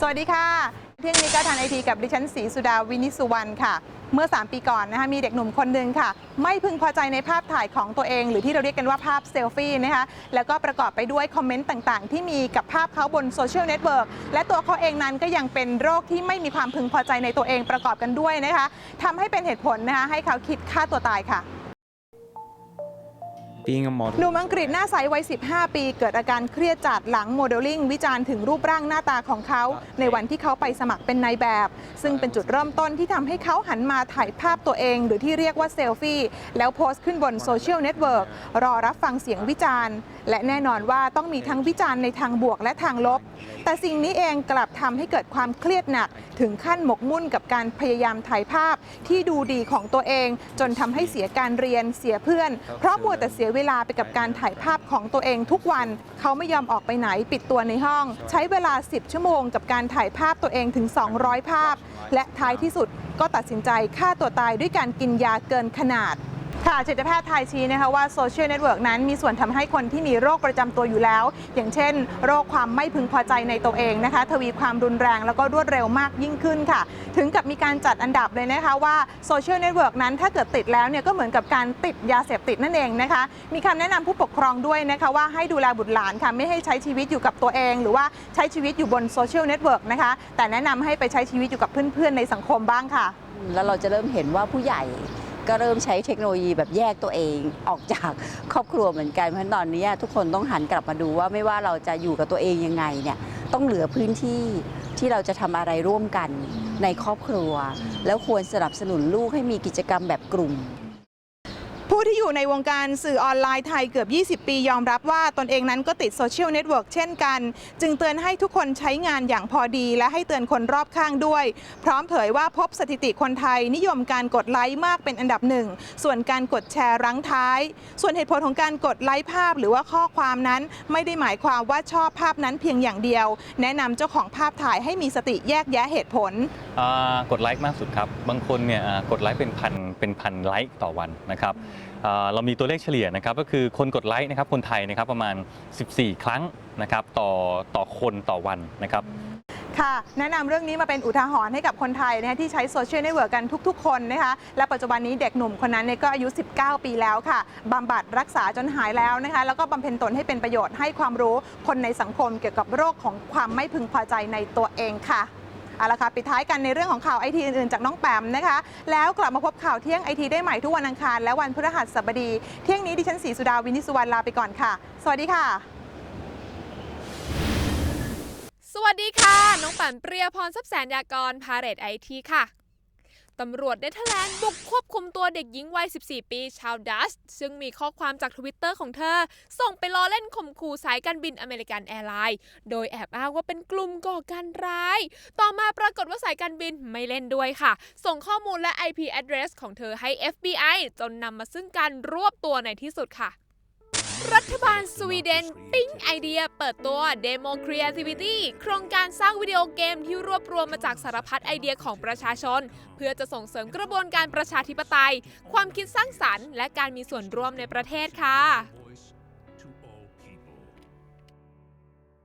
สวัสดีค่ะ เที่ยงนี้ก็ทานไอทีกับดิฉันศรีสุดาวินิสุวรรณค่ะ เมื่อ 3 ปีก่อนนะคะมีเด็กหนุ่มคนหนึ่งค่ะ ไม่พึงพอใจในภาพถ่ายของตัวเอง หรือที่เราเรียกกันว่าภาพเซลฟี่นะคะแล้วก็ประกอบไปด้วยคอมเมนต์ต่างๆ ที่มีกับภาพเขาบนโซเชียลเน็ตเวิร์กและตัวเขาเองนั้นก็ยังเป็นโรคที่ไม่มีความพึงพอใจในตัวเองประกอบกันด้วยนะคะทำให้เป็นเหตุผลนะคะให้เขาคิดฆ่าตัวตายค่ะ being a model หนุ่มอังกฤษหน้าใสวัย 15 ปี เกิดอาการเครียดจัดหลังโมเดลลิ่งวิจารณ์ถึงรูปร่างหน้าตาของเขา ในวันที่เขาไปสมัครเป็นนายแบบ ซึ่งเป็นจุดเริ่มต้นที่ทำให้เขาหันมาถ่ายภาพตัวเอง หรือที่เรียกว่าเซลฟี่ แล้วโพสต์ขึ้นบนโซเชียลเน็ตเวิร์กรอรับฟังเสียงวิจารณ์ และแน่นอนว่าต้องมีทั้งวิจารณ์ในทางบวกและทางลบ แต่สิ่งนี้เองกลับทำให้เกิดความเครียดหนัก ถึงขั้นหมกมุ่นกับการพยายามถ่ายภาพที่ดูดีของตัวเอง จนทำให้เสียการเรียนเสียเพื่อน เพราะมัวแต่เสียเวลาไปกับการถ่ายภาพของตัวเองทุกวัน เขาไม่ยอมออกไปไหนปิดตัวในห้อง ใช้เวลา 10 ชั่วโมงกับการถ่ายภาพตัวเองถึง 200 ภาพ และท้ายที่สุดก็ตัดสินใจฆ่าตัวตายด้วยการกินยาเกินขนาด ค่ะจิตแพทย์ไทยชี้นะคะว่าโซเชียลเน็ตเวิร์กนั้นมีส่วนทำให้คนที่มีโรคประจำตัวอยู่แล้ว อย่างเช่น โรคความไม่พึงพอใจในตัวเองนะคะ ทวีความรุนแรงแล้วก็รวดเร็วมากยิ่งขึ้นค่ะ ถึงกับมีการจัดอันดับเลยนะคะว่าโซเชียลเน็ตเวิร์กนั้นถ้าเกิดติดแล้วเนี่ยก็เหมือนกับการติดยาเสพติดนั่นเองนะคะ มีคำแนะนำผู้ปกครองด้วยนะคะว่าให้ดูแลบุตรหลานค่ะไม่ให้ใช้ชีวิตอยู่กับตัวเอง หรือว่าใช้ชีวิตอยู่บนโซเชียลเน็ตเวิร์กนะคะแต่แนะนำให้ไปใช้ชีวิตอยู่กับเพื่อนๆในสังคมบ้างค่ะ แล้วเราจะเริ่มเห็นว่าผู้ใหญ่ ก็เริ่มใช้เทคโนโลยีแบบแยกตัวเองออกจากครอบครัวเหมือนกัน เพราะตอนนี้ทุกคนต้องหันกลับมาดูว่าไม่ว่าเราจะอยู่กับตัวเองยังไงเนี่ยต้องเหลือพื้นที่ที่เราจะทำอะไรร่วมกันในครอบครัว แล้วควรสนับสนุนลูกให้มีกิจกรรมแบบกลุ่ม ผู้ที่อยู่ในวงการสื่อออนไลน์ไทยเกือบ 20 ปียอมรับว่าตนเองนั้นก็ติดโซเชียลเน็ตเวิร์กเช่นกัน จึงเตือนให้ทุกคนใช้งานอย่างพอดี และให้เตือนคนรอบข้างด้วย พร้อมเผยว่าพบสถิติคนไทยนิยมการกดไลค์มากเป็นอันดับหนึ่ง ส่วนการกดแชร์รั้งท้าย ส่วนเหตุผลของการกดไลค์ภาพหรือว่าข้อความนั้น ไม่ได้หมายความว่าชอบภาพนั้นเพียงอย่างเดียว แนะนำเจ้าของภาพถ่ายให้มีสติแยกแยะเหตุผล กดไลค์มากสุดครับ บางคนเนี่ยอ่ากดไลค์เป็นพันเป็นพันไลค์ต่อวันนะครับอ่าเรามีตัวเลขเฉลี่ยนะครับก็คือคนกดไลค์นะครับคนไทยนะครับประมาณ 14 ครั้งนะครับต่อต่อคนต่อวันนะครับค่ะแนะนำเรื่องนี้มาเป็นอุทาหรณ์ให้กับคนไทยนะคะที่ใช้โซเชียลเน็ตเวิร์กกันทุก ๆ คนนะคะและปัจจุบันนี้เด็กหนุ่มคนนั้นเนี่ยก็อายุ 19 ปีแล้วค่ะบำบัดรักษาจนหายแล้วนะคะแล้วก็บำเพ็ญตนให้เป็นประโยชน์ให้ความรู้คนในสังคมเกี่ยวกับโรคของความไม่พึงพอใจในตัวเองค่ะ เอาละค่ะปิดท้ายกันในเรื่องของข่าวไอทีอื่นๆ จากน้องแปมนะคะ แล้วกลับมาพบข่าวเที่ยงไอทีได้ใหม่ทุกวันอังคาร และวันพฤหัสบดี เที่ยงนี้ดิฉันศรีสุดาวินิสุวรรณลาไปก่อนค่ะ สวัสดีค่ะ สวัสดีค่ะ น้องปั่นเปรียพรทรัพย์แสนยากรพาเรตไอทีค่ะ ตำรวจเนเธอร์แลนด์บุกควบคุมตัวเด็กหญิงวัย 14 ปี ชาวดัชซึ่งมีข้อความจากทวิตเตอร์ของเธอ ส่งไปล้อเล่นข่มขู่สายการบินอเมริกันแอร์ไลน์โดยแอบอ้างว่าเป็นกลุ่มก่อการร้าย ต่อมาปรากฏว่าสายการบินไม่เล่นด้วยค่ะ ส่งข้อมูลและ IP address ของเธอให้ FBI จนนำมาซึ่งการรวบตัวในที่สุดค่ะ รัฐบาลสวีเดน ปิ๊งไอเดียเปิดตัว Demo Creativity โครงการสร้างวิดีโอเกมที่รวบรวมมาจากสารพัดไอเดียของประชาชน เพื่อจะส่งเสริมกระบวนการประชาธิปไตย ความคิดสร้างสรรค์ และการมีส่วนร่วมในประเทศค่ะ